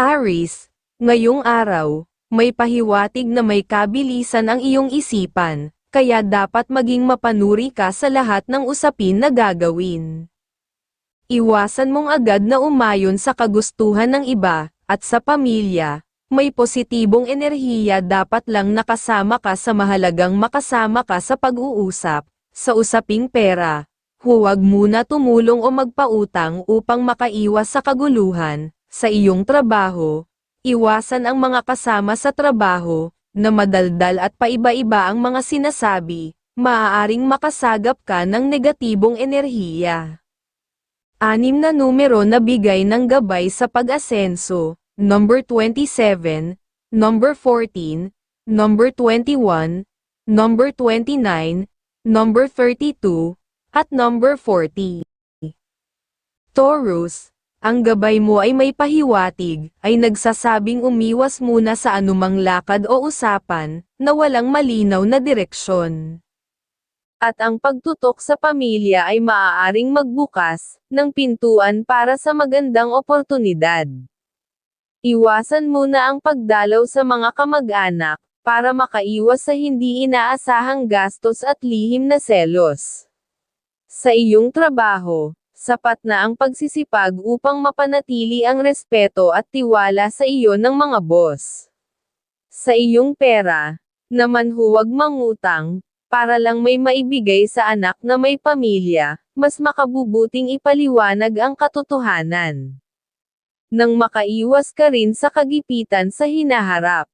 Aris, ngayong araw, may pahiwatig na may kabilisan ang iyong isipan, kaya dapat maging mapanuri ka sa lahat ng usapin na gagawin. Iwasan mong agad na umayon sa kagustuhan ng iba, at sa pamilya, may positibong enerhiya dapat lang nakasama ka sa mahalagang makasama ka sa pag-uusap, sa usaping pera. Huwag muna tumulong o magpautang upang makaiwas sa kaguluhan, sa iyong trabaho. Iwasan ang mga kasama sa trabaho, na madaldal at paiba-iba ang mga sinasabi, maaaring makasagap ka ng negatibong enerhiya. Anim na numero na bigay ng gabay sa pag-asenso, number 27, number 14, number 21, number 29, number 32, at number 40. Taurus, ang gabay mo ay may pahiwatig, ay nagsasabing umiwas muna sa anumang lakad o usapan, na walang malinaw na direksyon. At ang pagtutok sa pamilya ay maaaring magbukas, ng pintuan para sa magandang oportunidad. Iwasan muna ang pagdalaw sa mga kamag-anak, para makaiwas sa hindi inaasahang gastos at lihim na selos. Sa iyong trabaho, sapat na ang pagsisipag upang mapanatili ang respeto at tiwala sa iyo ng mga boss. Sa iyong pera, naman huwag mangutang, para lang may maibigay sa anak na may pamilya, mas makabubuting ipaliwanag ang katotohanan. Nang makaiwas ka rin sa kagipitan sa hinaharap.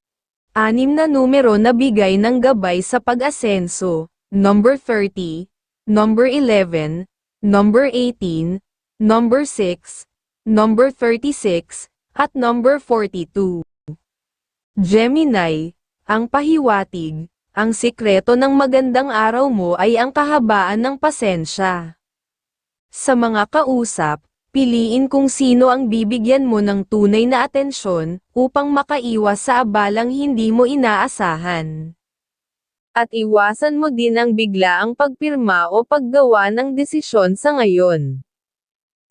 Anim na numero na bigay ng gabay sa pag-asenso, number 30, number 11, number 18, number 6, number 36, at number 42. Gemini, ang pahiwatig, ang sikreto ng magandang araw mo ay ang kahabaan ng pasensya. Sa mga kausap, piliin kung sino ang bibigyan mo ng tunay na atensyon, upang makaiwas sa abalang hindi mo inaasahan. At iwasan mo din ang biglaang pagpirma o paggawa ng desisyon sa ngayon.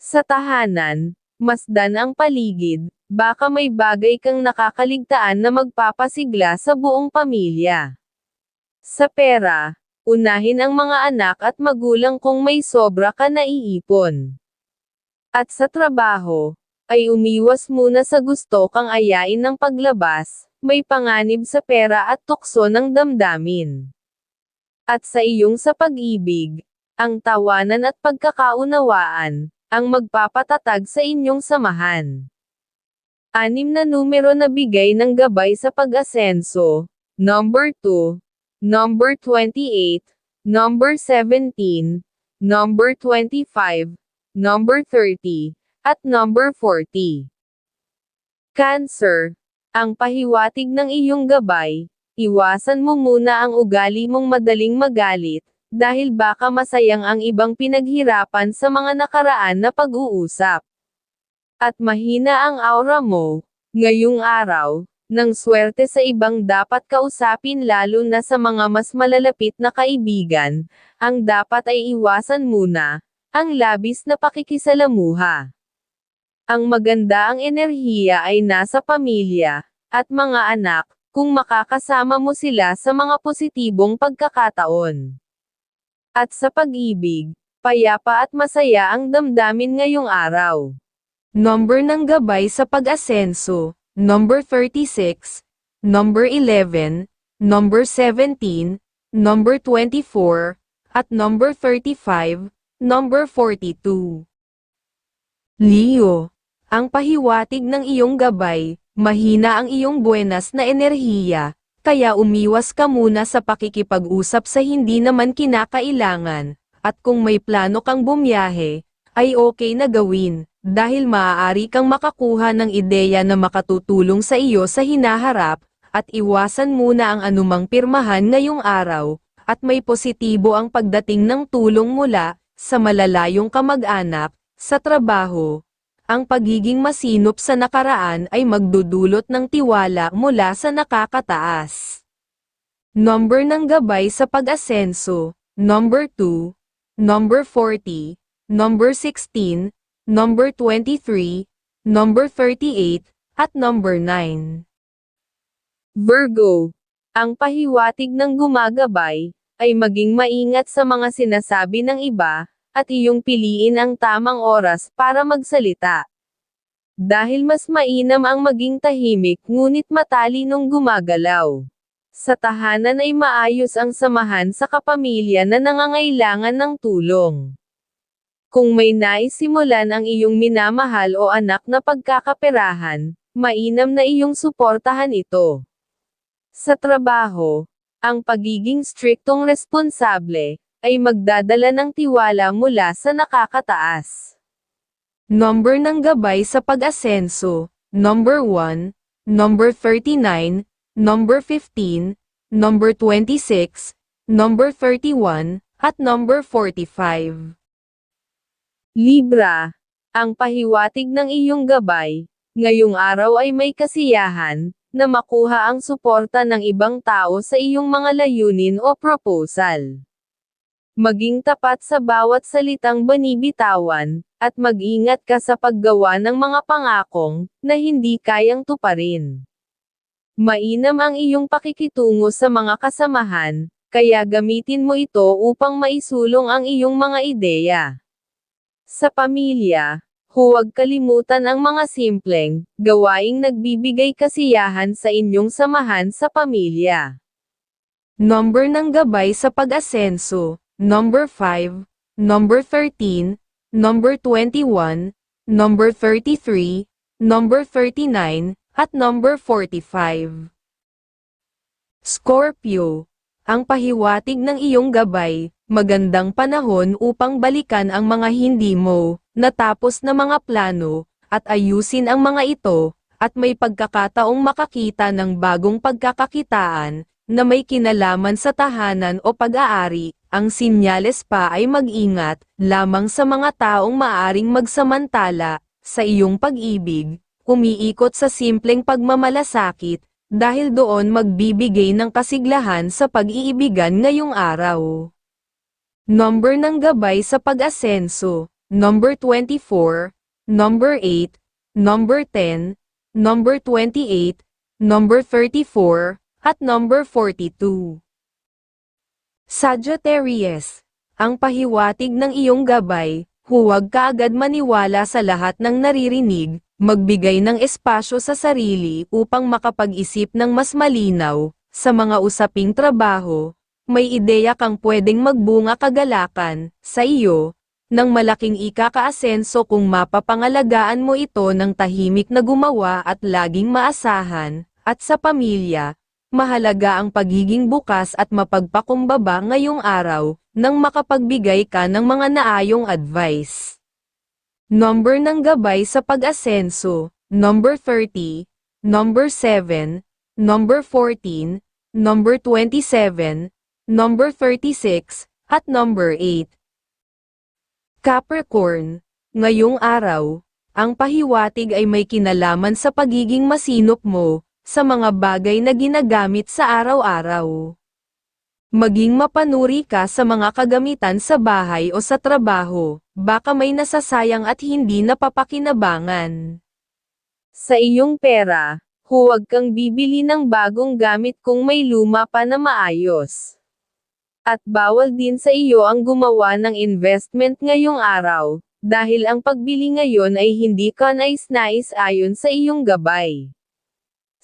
Sa tahanan, masdan ang paligid, baka may bagay kang nakakaligtaan na magpapasigla sa buong pamilya. Sa pera, unahin ang mga anak at magulang kung may sobra ka na iipon. At sa trabaho, ay umiwas muna sa gusto kang ayain ng paglabas, may panganib sa pera at tukso ng damdamin. At sa iyong sa pag-ibig, ang tawanan at pagkakaunawaan, ang magpapatatag sa inyong samahan. Anim na numero na bigay ng gabay sa pag-asenso, number 2, number 28, number 17, number 25, number 30, at number 40. Cancer, ang pahiwatig ng iyong gabay, iwasan mo muna ang ugali mong madaling magalit, dahil baka masayang ang ibang pinaghirapan sa mga nakaraan na pag-uusap. At mahina ang aura mo, ngayong araw, ng swerte sa ibang dapat kausapin lalo na sa mga mas malalapit na kaibigan, ang dapat ay iwasan muna, ang labis na pakikisalamuha. Ang maganda ang enerhiya ay nasa pamilya, at mga anak, kung makakasama mo sila sa mga positibong pagkakataon. At sa pag-ibig, payapa at masaya ang damdamin ngayong araw. Number ng gabay sa pag-asenso, number 36, number 11, number 17, number 24, at number 35, number 42. Leo, ang pahiwatig ng iyong gabay, mahina ang iyong buenas na enerhiya, kaya umiwas ka muna sa pakikipag-usap sa hindi naman kinakailangan, at kung may plano kang bumiyahe, ay okay na gawin, dahil maaari kang makakuha ng ideya na makatutulong sa iyo sa hinaharap, at iwasan muna ang anumang pirmahan ngayong araw, at may positibo ang pagdating ng tulong mula sa malalayong kamag-anak, sa trabaho, ang pagiging masinop sa nakaraan ay magdudulot ng tiwala mula sa nakakataas. Number ng gabay sa pag-asenso, number 2, number 40, number 16, number 23, number 38, at number 9. Virgo. Ang pahiwatig ng gumagabay, ay maging maingat sa mga sinasabi ng iba, at iyong piliin ang tamang oras para magsalita. Dahil mas mainam ang maging tahimik ngunit matalinong gumagalaw. Sa tahanan ay maayos ang samahan sa kapamilya na nangangailangan ng tulong. Kung may naisimulan ang iyong minamahal o anak na pagkakaperahan, mainam na iyong suportahan ito. Sa trabaho, ang pagiging striktong responsable, ay magdadala ng tiwala mula sa nakakataas. Number ng gabay sa pag-asenso, number 1, number 39, number 15, number 26, number 31, at number 45. Libra, ang pahiwatig ng iyong gabay, ngayong araw ay may kasiyahan, na makuha ang suporta ng ibang tao sa iyong mga layunin o proposal. Maging tapat sa bawat salitang banibitawan, at mag-ingat ka sa paggawa ng mga pangakong, na hindi kayang tuparin. Mainam ang iyong pakikitungo sa mga kasamahan, kaya gamitin mo ito upang maisulong ang iyong mga ideya. Sa pamilya, huwag kalimutan ang mga simpleng, gawaing nagbibigay kasiyahan sa inyong samahan sa pamilya. Number ng gabay sa pag-asenso, number 5, number 13, number 21, number 33, number 39, at number 45. Scorpio, ang pahiwatig ng iyong gabay, magandang panahon upang balikan ang mga hindi mo, natapos na mga plano, at ayusin ang mga ito, at may pagkakataong makakita ng bagong pagkakakitaan, na may kinalaman sa tahanan o pag-aari, ang sinyales pa ay mag-ingat, lamang sa mga taong maaring magsamantala, sa iyong pag-ibig, umiikot sa simpleng pagmamalasakit, dahil doon magbibigay ng kasiglahan sa pag-iibigan ngayong araw. Number ng gabay sa pag-asenso, number 24, number 8, number 10, number 28, number 34, at number 42. Sagittarius, ang pahiwatig ng iyong gabay, huwag ka agad maniwala sa lahat ng naririnig, magbigay ng espasyo sa sarili upang makapag-isip ng mas malinaw, sa mga usaping trabaho, may ideya kang pwedeng magbunga kagalakan, sa iyo, ng malaking ikakaasenso kung mapapangalagaan mo ito ng tahimik na gumawa at laging maasahan, at sa pamilya, mahalaga ang pagiging bukas at mapagpakumbaba ngayong araw, nang makapagbigay ka ng mga naayong advice. Number ng gabay sa pag-asenso, number 30, number 7, number 14, number 27, number 36, at number 8. Capricorn, ngayong araw, ang pahiwatig ay may kinalaman sa pagiging masinop mo, sa mga bagay na ginagamit sa araw-araw. Maging mapanuri ka sa mga kagamitan sa bahay o sa trabaho, baka may nasasayang at hindi napapakinabangan. Sa iyong pera, huwag kang bibili ng bagong gamit kung may luma pa na maayos. At bawal din sa iyo ang gumawa ng investment ngayong araw, dahil ang pagbili ngayon ay hindi ka nais-nais ayon sa iyong gabay.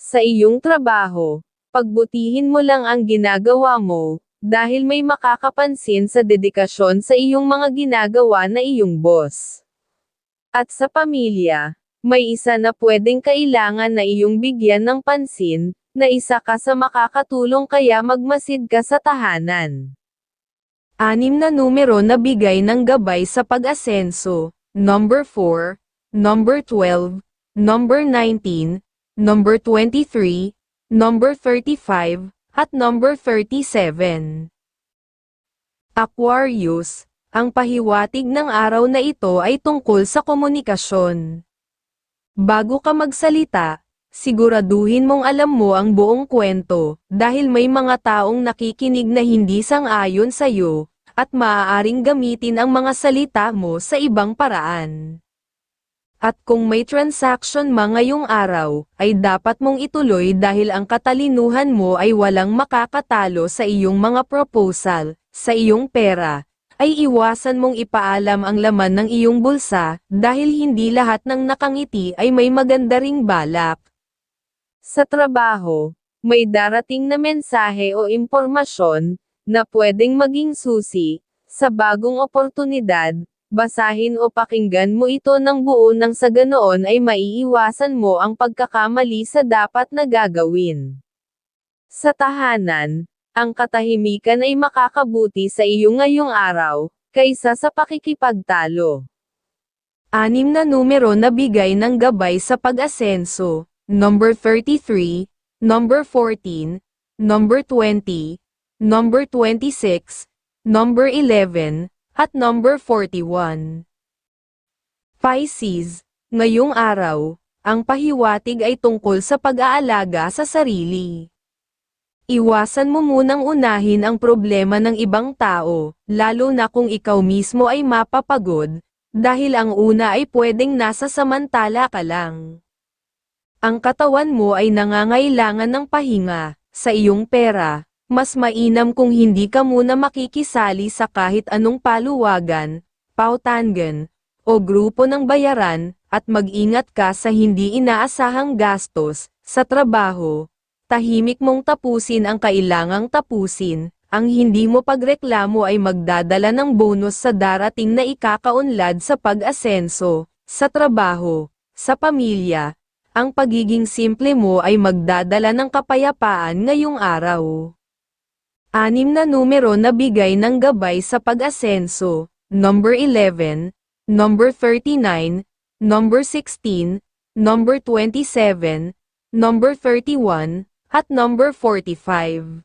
Sa iyong trabaho, pagbutihin mo lang ang ginagawa mo, dahil may makakapansin sa dedikasyon sa iyong mga ginagawa na iyong boss. At sa pamilya, may isa na pwedeng kailangan na iyong bigyan ng pansin, na isa ka sa makakatulong kaya magmasid ka sa tahanan. Anim na numero na bigay ng gabay sa pag-asenso, number 4, number 12, number 19, number 23, number 35, at number 37. Aquarius, ang pahiwatig ng araw na ito ay tungkol sa komunikasyon. Bago ka magsalita, siguraduhin mong alam mo ang buong kwento, dahil may mga taong nakikinig na hindi sang-ayon sa iyo, at maaaring gamitin ang mga salita mo sa ibang paraan. At kung may transaction ma ngayong araw, ay dapat mong ituloy dahil ang katalinuhan mo ay walang makakatalo sa iyong mga proposal, sa iyong pera, ay iwasan mong ipaalam ang laman ng iyong bulsa, dahil hindi lahat ng nakangiti ay may maganda ring balak. Sa trabaho, may darating na mensahe o impormasyon na pwedeng maging susi sa bagong oportunidad. Basahin o pakinggan mo ito ng buo nang sa ganoon ay maiiwasan mo ang pagkakamali sa dapat na gagawin. Sa tahanan, ang katahimikan ay makakabuti sa iyo ngayong araw, kaysa sa pakikipagtalo. Anim na numero na bigay ng gabay sa pag-asenso, number 33, number 14, number 20, number 26, number 11, at number 41. Pisces, ngayong araw, ang pahiwatig ay tungkol sa pag-aalaga sa sarili. Iwasan mo munang unahin ang problema ng ibang tao, lalo na kung ikaw mismo ay mapapagod, dahil ang una ay pwedeng nasa samantala ka lang. Ang katawan mo ay nangangailangan ng pahinga, sa iyong pera, mas mainam kung hindi ka muna makikisali sa kahit anong paluwagan, pautangan, o grupo ng bayaran, at mag-ingat ka sa hindi inaasahang gastos, sa trabaho. Tahimik mong tapusin ang kailangang tapusin, ang hindi mo pagreklamo ay magdadala ng bonus sa darating na ikakaunlad sa pag-asenso, sa trabaho, sa pamilya. Ang pagiging simple mo ay magdadala ng kapayapaan ngayong araw. Anim na numero na bigay ng gabay sa pag-asenso, number 11, number 39, number 16, number 27, number 31, at number 45.